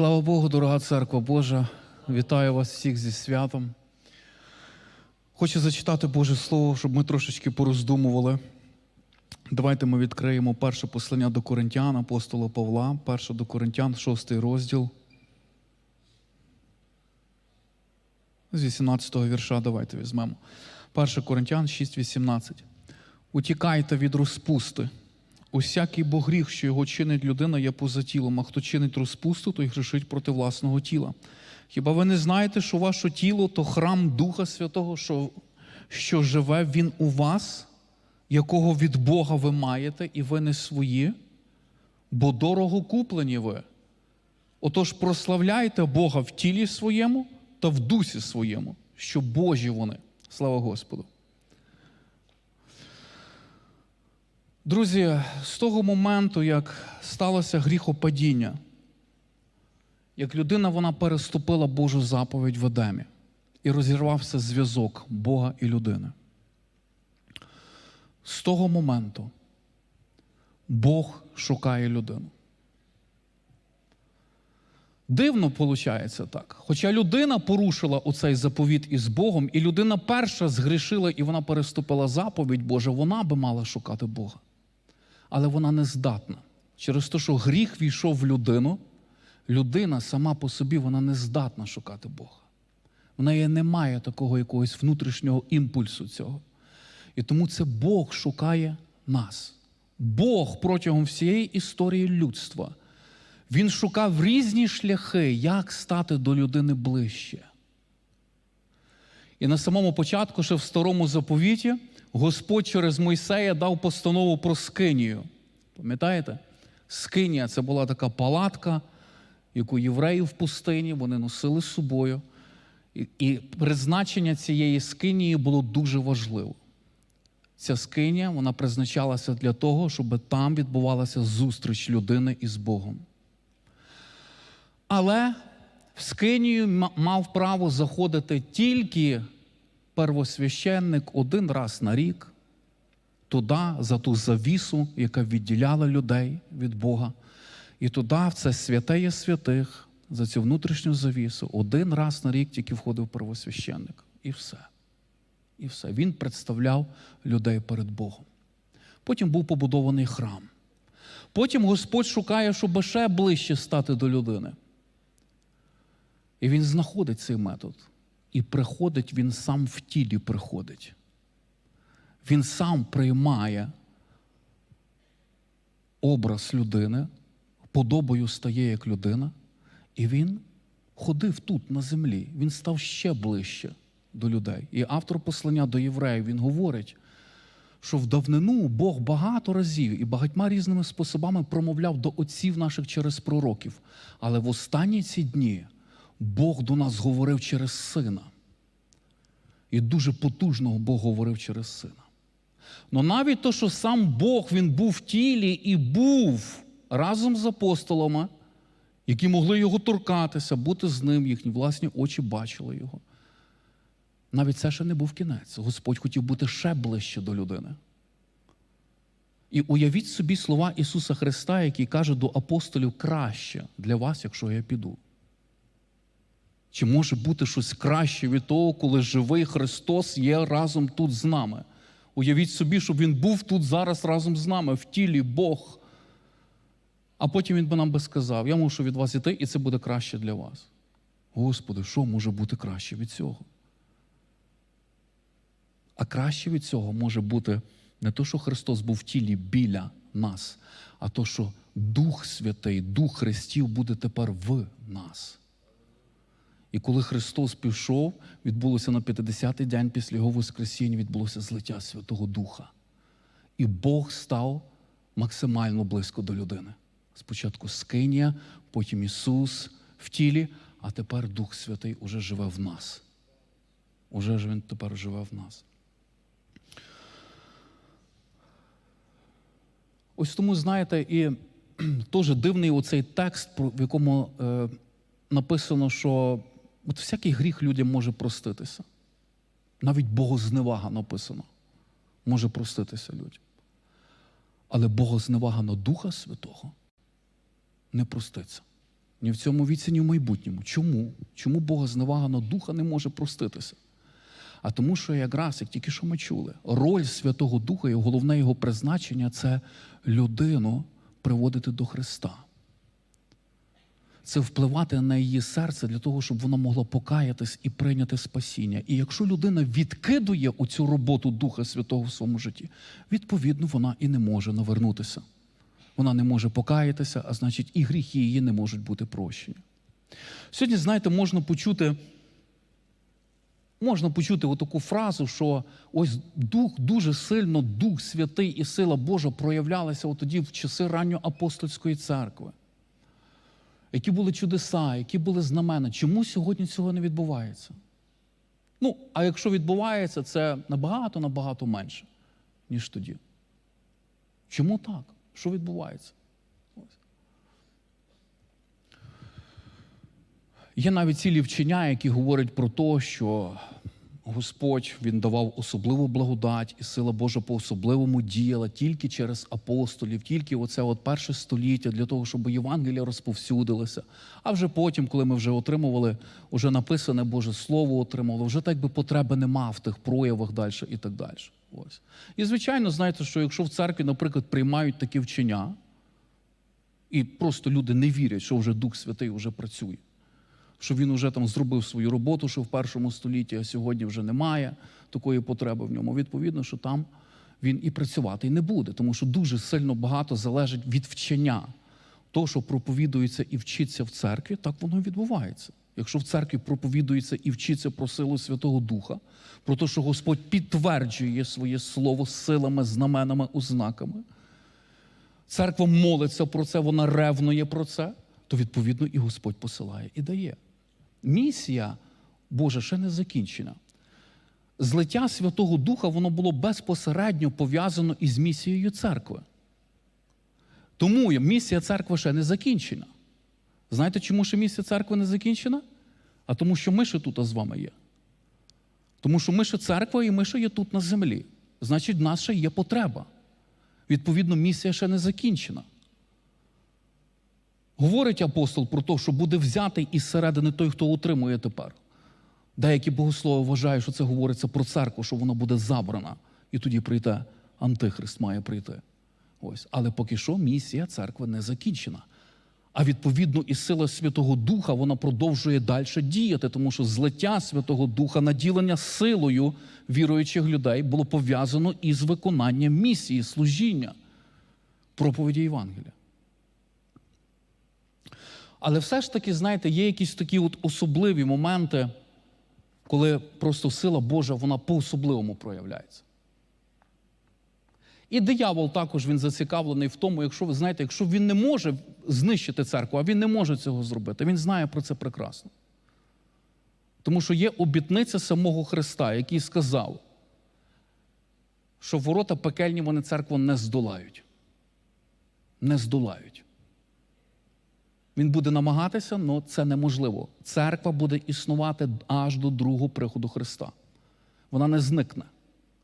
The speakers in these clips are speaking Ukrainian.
Слава Богу, дорога церква Божа, вітаю вас всіх зі святом. Хочу зачитати Боже Слово, щоб ми трошечки пороздумували. Давайте ми відкриємо перше послання до Коринтян, апостола Павла, перше до Коринтян, шостий розділ. З 18-го вірша давайте візьмемо. 1 Коринтян 6,18. Утікайте від розпусти. Усякий бо гріх, що його чинить людина, є поза тілом, а хто чинить розпусту, той грішить проти власного тіла. Хіба ви не знаєте, що ваше тіло то храм Духа Святого, що, що живе Він у вас, якого від Бога ви маєте, і ви не свої? Бо дорого куплені ви. Отож, прославляйте Бога в тілі своєму та в дусі своєму, що Божі вони. Слава Господу. Друзі, з того моменту, як сталося гріхопадіння, як людина вона переступила Божу заповідь в Едемі і розірвався зв'язок Бога і людини. З того моменту Бог шукає людину. Дивно виходить так. Хоча людина порушила оцей заповіт із Богом, і людина перша згрішила і вона переступила заповідь Божа, вона би мала шукати Бога. Але вона не здатна. Через те, що гріх війшов в людину, людина сама по собі вона не здатна шукати Бога. В неї немає такого якогось внутрішнього імпульсу цього. І тому це Бог шукає нас. Бог протягом всієї історії людства. Він шукав різні шляхи, як стати до людини ближче. І на самому початку, ще в старому заповіті, Господь через Мойсея дав постанову про скинію. Пам'ятаєте? Скинія це була така палатка, яку євреї в пустині вони носили з собою. І, призначення цієї скинії було дуже важливо. Ця скинія вона призначалася для того, щоб там відбувалася зустріч людини із Богом. Але в скинію мав право заходити тільки первосвященник один раз на рік, туди, за ту завісу, яка відділяла людей від Бога. І туди, в це святеє святих, за цю внутрішню завісу, один раз на рік тільки входив первосвященник. І все. І все. Він представляв людей перед Богом. Потім був побудований храм. Потім Господь шукає, щоб ще ближче стати до людини. І він знаходить цей метод. І приходить, він сам в тілі приходить. Він сам приймає образ людини, подобою стає як людина, і він ходив тут, на землі. Він став ще ближче до людей. І автор послання до євреїв він говорить, що в давнину Бог багато разів і багатьма різними способами промовляв до отців наших через пророків. Але в останні ці дні Бог до нас говорив через сина. І дуже потужного Бог говорив через сина. Но навіть то, що сам Бог він був в тілі і був разом з апостолами, які могли його торкатися, бути з ним, їхні власні очі бачили його. Навіть це ще не був кінець. Господь хотів бути ще ближче до людини. І уявіть собі слова Ісуса Христа, який каже до апостолів краще для вас, якщо я піду. Чи може бути щось краще від того, коли живий Христос є разом тут з нами? Уявіть собі, щоб Він був тут зараз разом з нами, в тілі Бог. А потім Він би нам би сказав: я мушу від вас іти, і це буде краще для вас. Господи, що може бути краще від цього? А краще від цього може бути не то, що Христос був в тілі біля нас, а то, що Дух Святий, Дух Христів буде тепер в нас. І коли Христос пішов, відбулося на 50-й день після Його Воскресіння, відбулося злиття Святого Духа. І Бог став максимально близько до людини. Спочатку Скинія, потім Ісус в тілі, а тепер Дух Святий уже живе в нас. Уже ж Він тепер живе в нас. Ось тому, знаєте, і теж дивний оцей текст, в якому е, написано, що от всякий гріх людям може проститися. Навіть богозневага написано, може проститися людям. Але богозневага на Духа Святого не проститься. Ні в цьому віці, ні в майбутньому. Чому? Чому Бога зневагано духа не може проститися? А тому, що якраз, як тільки що ми чули, роль Святого Духа і головне його призначення це людину приводити до Христа. Це впливати на її серце для того, щоб воно могло покаятись і прийняти спасіння. І якщо людина відкидує оцю роботу Духа Святого в своєму житті, відповідно, вона і не може навернутися. Вона не може покаятися, а значить, і гріхи її не можуть бути прощені. Сьогодні, знаєте, можна почути. Можна почути отаку фразу, що ось дух дуже сильно, Дух Святий і сила Божа проявлялися от тоді в часи ранньоапостольської церкви. Які були чудеса, які були знамена. Чому сьогодні цього не відбувається? Ну, а якщо відбувається, це набагато набагато менше, ніж тоді. Чому так? Що відбувається? Ось. Є навіть цілі вчення, які говорять про те, що Господь Він давав особливу благодать, і сила Божа по-особливому діяла тільки через апостолів, тільки оце от перше століття для того, щоб Євангелія розповсюдилося. А вже потім, коли ми вже отримували, вже написане Боже Слово отримували, вже так би потреби нема в тих проявах далі і так далі. Ось. І звичайно, знаєте, що якщо в церкві, наприклад, приймають такі вчення, і просто люди не вірять, що вже Дух Святий вже працює що він вже там зробив свою роботу, що в першому столітті, а сьогодні вже немає такої потреби в ньому. Відповідно, що там він і працювати не буде, тому що дуже сильно багато залежить від вчення. То, що проповідується і вчиться в церкві, так воно і відбувається. Якщо в церкві проповідується і вчиться про силу Святого Духа, про те, що Господь підтверджує своє слово силами, знаменами, ознаками, церква молиться про це, вона ревнує про це, то відповідно і Господь посилає і дає. Місія Божа ще не закінчена. Злиття Святого Духа воно було безпосередньо пов'язано із місією церкви. Тому місія церкви ще не закінчена. Знаєте, чому ще місія церкви не закінчена? А тому, що ми ще тут з вами є. Тому що ми ще церква і ми ще є тут на землі. Значить, в нас ще є потреба. Відповідно, місія ще не закінчена. Говорить апостол про те, що буде взятий із середини той, хто утримує тепер. Деякі богослови вважають, що це говориться про церкву, що вона буде забрана. І тоді прийде Антихрист має прийти. Ось. Але поки що місія церкви не закінчена. А відповідно, і сила Святого Духа вона продовжує далі діяти, тому що злиття Святого Духа, наділення силою віруючих людей було пов'язано із виконанням місії, служіння, проповіді Євангелія. Але все ж таки, знаєте, є якісь такі от особливі моменти, коли просто сила Божа вона по-особливому проявляється. І диявол також він зацікавлений в тому, якщо ви знаєте, якщо він не може знищити церкву, а він не може цього зробити, він знає про це прекрасно. Тому що є обітниця самого Христа, який сказав, що ворота пекельні вони церкву не здолають. Не здолають. Він буде намагатися, але це неможливо. Церква буде існувати аж до другого приходу Христа. Вона не зникне.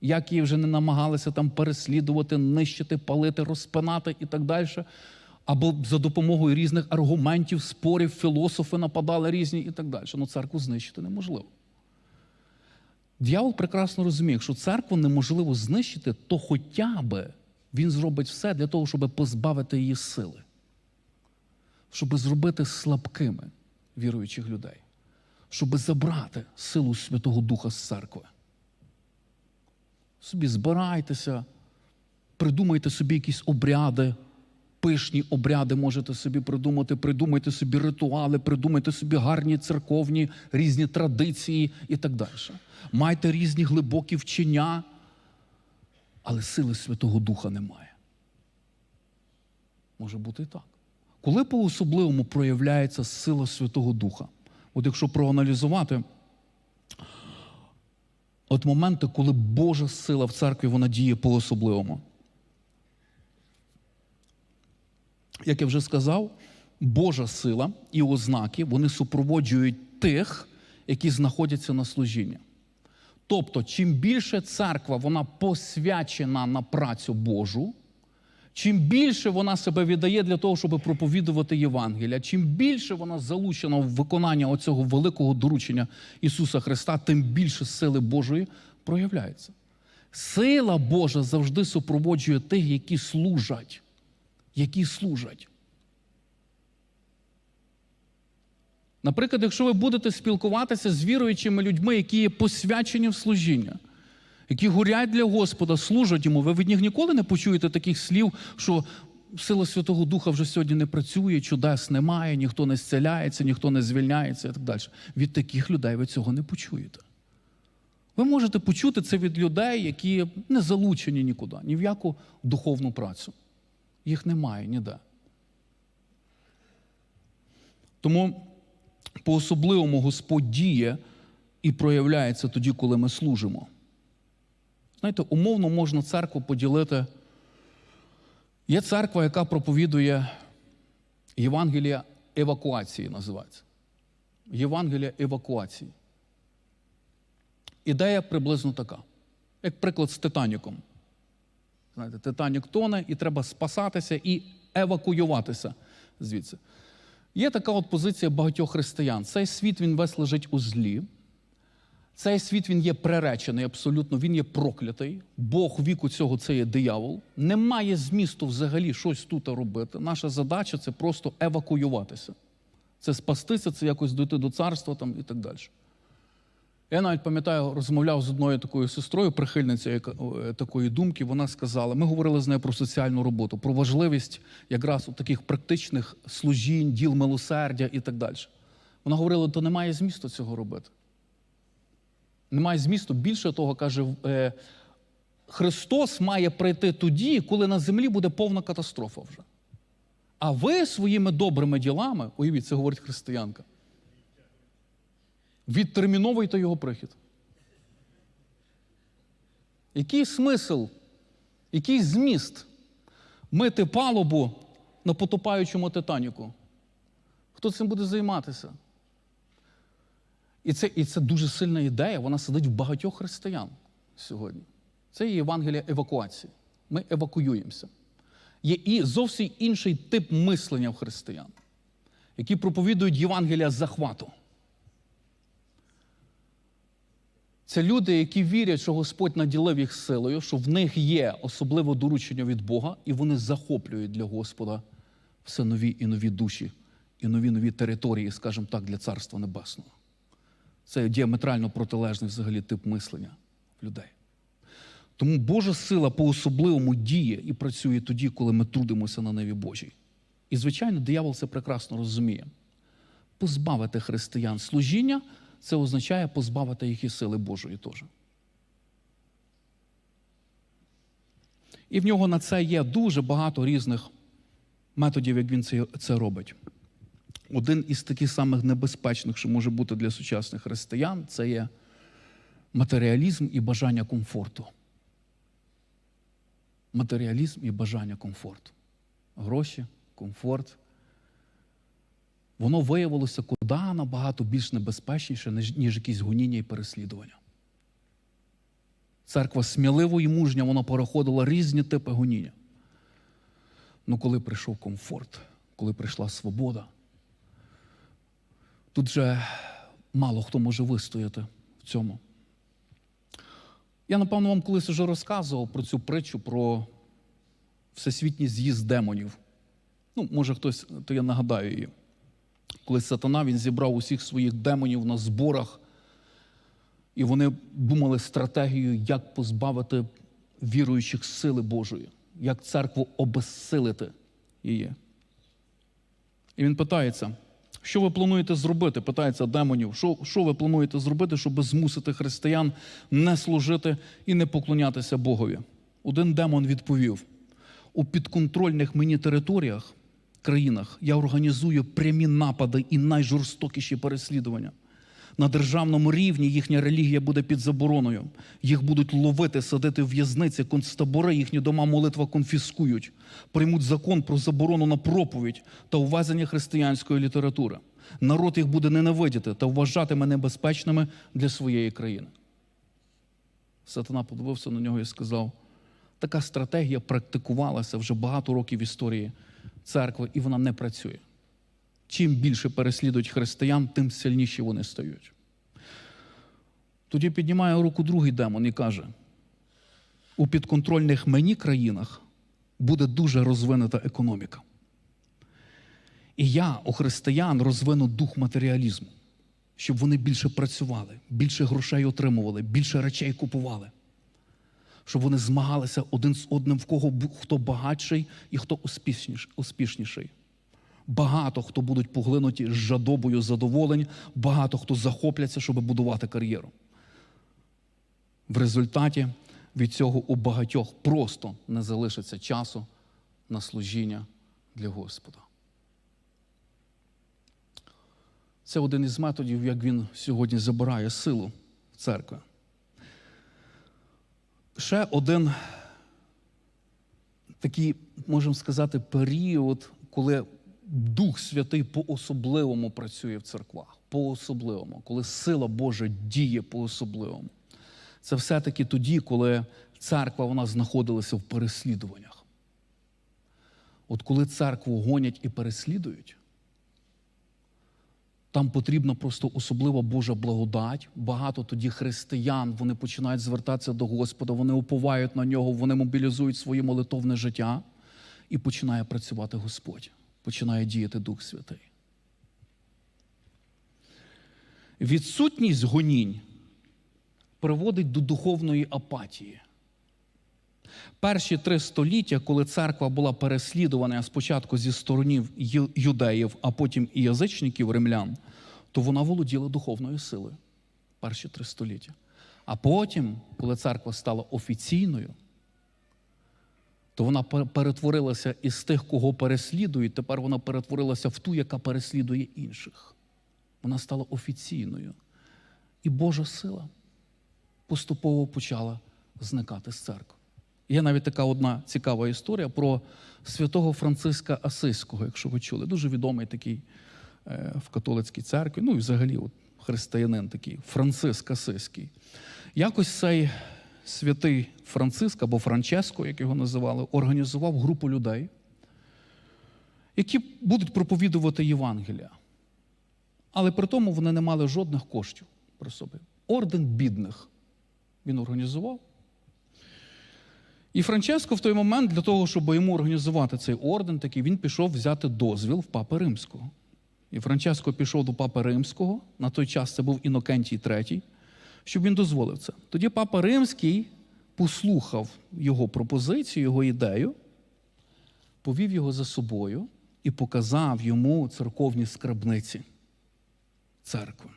Як її вже не намагалися там переслідувати, нищити, палити, розпинати і так далі. Або за допомогою різних аргументів, спорів, філософи нападали різні і так далі. Ну, церкву знищити неможливо. Д'явол прекрасно розуміє, якщо церкву неможливо знищити, то хоча б він зробить все для того, щоб позбавити її сили щоб зробити слабкими віруючих людей, щоб забрати силу Святого Духа з церкви. Собі збирайтеся, придумайте собі якісь обряди, пишні обряди можете собі придумати, придумайте собі ритуали, придумайте собі гарні церковні різні традиції і так далі. Майте різні глибокі вчення, але сили Святого Духа немає. Може бути і так. Коли по-особливому проявляється сила Святого Духа? От якщо проаналізувати, от моменти, коли Божа сила в церкві вона діє по-особливому. Як я вже сказав, Божа сила і ознаки вони супроводжують тих, які знаходяться на служінні. Тобто, чим більше церква вона посвячена на працю Божу, Чим більше вона себе віддає для того, щоб проповідувати Євангелія, чим більше вона залучена в виконання оцього великого доручення Ісуса Христа, тим більше сили Божої проявляється. Сила Божа завжди супроводжує тих, які служать. Які служать. Наприклад, якщо ви будете спілкуватися з віруючими людьми, які є посвячені в служіння, які горять для Господа, служать йому, ви від них ніколи не почуєте таких слів, що сила Святого Духа вже сьогодні не працює, чудес немає, ніхто не зціляється, ніхто не звільняється і так далі. Від таких людей ви цього не почуєте. Ви можете почути це від людей, які не залучені нікуди, ні в яку духовну працю. Їх немає ніде. Тому по-особливому Господь діє і проявляється тоді, коли ми служимо. Знаєте, умовно можна церкву поділити. Є церква, яка проповідує Євангелія евакуації, називається. Євангелія евакуації. Ідея приблизно така. Як приклад з Титаніком. Знаєте, Титанік тоне, і треба спасатися і евакуюватися звідси. Є така от позиція багатьох християн. Цей світ він весь лежить у злі. Цей світ він є приречений абсолютно, він є проклятий. Бог віку цього це є диявол. Немає змісту взагалі щось тут робити. Наша задача це просто евакуюватися. Це спастися, це якось дойти до царства там, і так далі. Я навіть пам'ятаю, розмовляв з одною такою сестрою, прихильницею такої думки. Вона сказала: ми говорили з нею про соціальну роботу, про важливість якраз у таких практичних служінь, діл милосердя і так далі. Вона говорила, то немає змісту цього робити. Немає змісту. Більше того, каже, е, Христос має прийти тоді, коли на землі буде повна катастрофа вже. А ви своїми добрими ділами, уявіть, це говорить християнка, відтерміновуйте його прихід. Який смисл, який зміст мити палубу на потопаючому Титаніку? Хто цим буде займатися? І це, і це дуже сильна ідея, вона сидить в багатьох християн сьогодні. Це є Євангелія евакуації. Ми евакуюємося. Є і зовсім інший тип мислення в християн, які проповідують Євангелія захвату. Це люди, які вірять, що Господь наділив їх силою, що в них є особливе доручення від Бога, і вони захоплюють для Господа все нові і нові душі, і нові нові території, скажімо так, для Царства Небесного. Це діаметрально протилежний взагалі тип мислення людей. Тому Божа сила по-особливому діє і працює тоді, коли ми трудимося на неві Божій. І, звичайно, диявол це прекрасно розуміє. Позбавити християн служіння це означає позбавити їх і сили Божої теж. І в нього на це є дуже багато різних методів, як він це робить. Один із таких самих небезпечних, що може бути для сучасних християн, це є матеріалізм і бажання комфорту. Матеріалізм і бажання комфорту. Гроші, комфорт. Воно виявилося куди набагато більш небезпечніше, ніж, якісь гоніння і переслідування. Церква сміливо і мужня, вона переходила різні типи гоніння. Ну коли прийшов комфорт, коли прийшла свобода, тут же мало хто може вистояти в цьому. Я, напевно, вам колись вже розказував про цю притчу про всесвітній з'їзд демонів. Ну, може, хтось, то я нагадаю її. Коли сатана він зібрав усіх своїх демонів на зборах, і вони думали стратегію, як позбавити віруючих сили Божої, як церкву обезсилити її. І він питається, що ви плануєте зробити? Питається демонів, що, що ви плануєте зробити, щоб змусити християн не служити і не поклонятися Богові? Один демон відповів: у підконтрольних мені територіях, країнах я організую прямі напади і найжорстокіші переслідування. На державному рівні їхня релігія буде під забороною. Їх будуть ловити, садити в в'язниці, концтабори, їхні дома молитва конфіскують, приймуть закон про заборону на проповідь та увезення християнської літератури. Народ їх буде ненавидіти та вважатиме небезпечними для своєї країни. Сатана подивився на нього і сказав: Така стратегія практикувалася вже багато років в історії церкви, і вона не працює. Чим більше переслідують християн, тим сильніші вони стають. Тоді піднімає руку другий демон і каже: у підконтрольних мені країнах буде дуже розвинута економіка. І я у християн розвину дух матеріалізму, щоб вони більше працювали, більше грошей отримували, більше речей купували, щоб вони змагалися один з одним, в кого хто багатший і хто успішніший. Багато хто будуть поглинуті з жадобою задоволень, багато хто захопляться, щоб будувати кар'єру. В результаті від цього у багатьох просто не залишиться часу на служіння для Господа. Це один із методів, як він сьогодні забирає силу церкви. Ще один такий, можемо сказати, період, коли Дух Святий по-особливому працює в церквах, по-особливому, коли сила Божа діє по-особливому. Це все-таки тоді, коли церква вона знаходилася в переслідуваннях. От коли церкву гонять і переслідують, там потрібна просто особлива Божа благодать. Багато тоді християн вони починають звертатися до Господа, вони уповають на нього, вони мобілізують своє молитовне життя і починає працювати Господь, починає діяти Дух Святий. Відсутність гонінь приводить до духовної апатії. Перші три століття, коли церква була переслідувана спочатку зі сторонів юдеїв, а потім і язичників римлян, то вона володіла духовною силою. Перші три століття. А потім, коли церква стала офіційною, то вона перетворилася із тих, кого переслідують, тепер вона перетворилася в ту, яка переслідує інших. Вона стала офіційною. І Божа сила поступово почала зникати з церкви. Є навіть така одна цікава історія про святого Франциска Асиського, якщо ви чули. Дуже відомий такий е, в католицькій церкві, ну і взагалі от, християнин такий, Франциск Асиський. Якось цей святий Франциск або Франческо, як його називали, організував групу людей, які будуть проповідувати Євангелія. Але при тому вони не мали жодних коштів при собі. Орден бідних він організував. І Франческо в той момент, для того, щоб йому організувати цей орден, такий, він пішов взяти дозвіл в Папи Римського. І Франческо пішов до Папи Римського, на той час це був Інокентій III, щоб він дозволив це. Тоді Папа Римський послухав його пропозицію, його ідею, повів його за собою і показав йому церковні скарбниці церкви,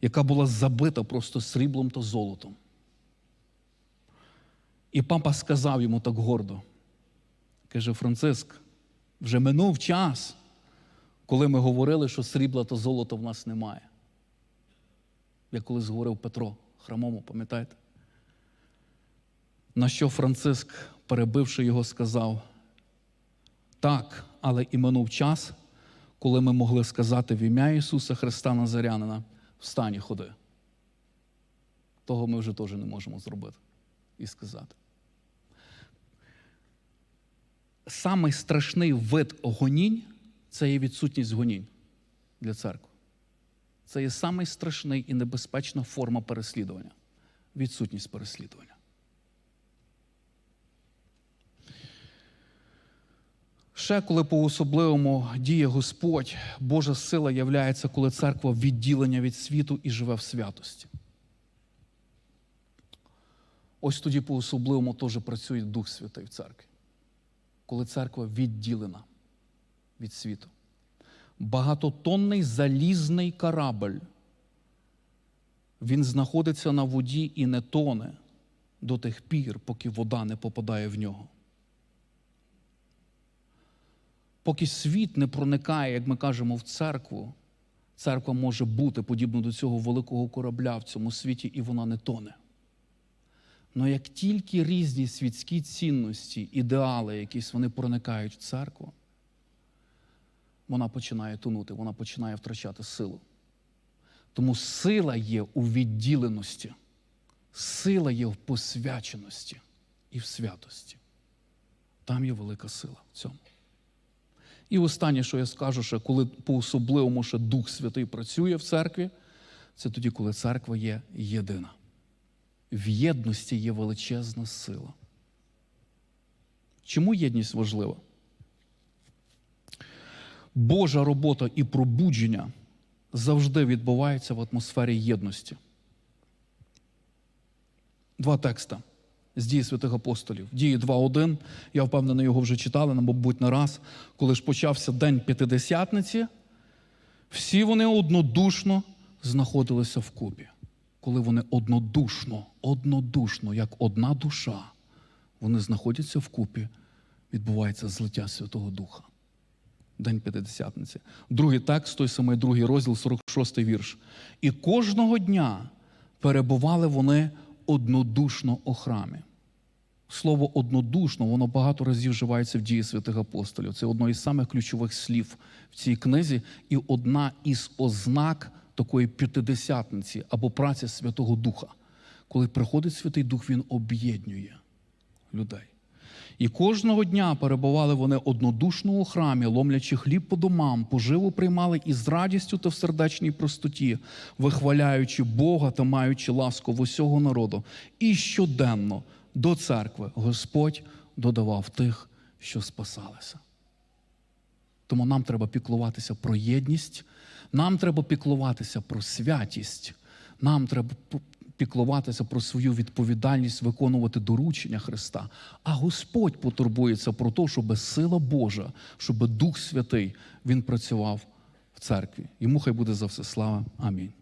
яка була забита просто сріблом та золотом. І папа сказав йому так гордо: каже, Франциск, вже минув час, коли ми говорили, що срібла та золота в нас немає. Як колись говорив Петро храмому, пам'ятаєте? На що Франциск, перебивши його, сказав: так, але і минув час, коли ми могли сказати в ім'я Ісуса Христа Назарянина, встань і ходи. Того ми вже теж не можемо зробити і сказати. Самий страшний вид гонінь це є відсутність гонінь для церкви. Це є самий страшний і небезпечна форма переслідування. Відсутність переслідування. Ще коли по-особливому діє Господь, Божа сила являється, коли церква відділення від світу і живе в святості. Ось тоді по-особливому теж працює Дух Святий в церкві, коли церква відділена від світу. Багатотонний залізний корабль. Він знаходиться на воді і не тоне до тих пір, поки вода не попадає в нього. Поки світ не проникає, як ми кажемо, в церкву, церква може бути подібна до цього великого корабля в цьому світі, і вона не тоне. Але як тільки різні світські цінності, ідеали, якісь вони проникають в церкву, вона починає тонути, вона починає втрачати силу. Тому сила є у відділеності, сила є в посвяченості. і в святості. Там є велика сила в цьому. І останнє, що я скажу, що коли по-особливому ще Дух Святий працює в церкві, це тоді, коли церква є єдина. В єдності є величезна сила. Чому єдність важлива? Божа робота і пробудження завжди відбувається в атмосфері єдності. Два текста з дії святих апостолів. Дії 2.1. Я впевнений, його вже читали, мабуть, не раз. Коли ж почався день П'ятидесятниці, всі вони однодушно знаходилися вкупі. Коли вони однодушно, однодушно, як одна душа, вони знаходяться вкупі, відбувається злиття Святого Духа. День П'ятидесятниці. Другий текст, той самий другий розділ, 46 вірш. І кожного дня перебували вони однодушно у храмі. Слово однодушно, воно багато разів вживається в дії святих апостолів. Це одно із самих ключових слів в цій книзі, і одна із ознак такої п'ятидесятниці або праці Святого Духа. Коли приходить Святий Дух, він об'єднує людей. І кожного дня перебували вони однодушно у храмі, ломлячи хліб по домам, поживу приймали із радістю та в сердечній простоті, вихваляючи Бога та маючи ласку в усього народу. І щоденно до церкви Господь додавав тих, що спасалися. Тому нам треба піклуватися про єдність, нам треба піклуватися про святість, нам треба піклуватися про свою відповідальність виконувати доручення Христа. А Господь потурбується про те, щоб сила Божа, щоб Дух Святий Він працював в церкві. Йому хай буде за все слава. Амінь.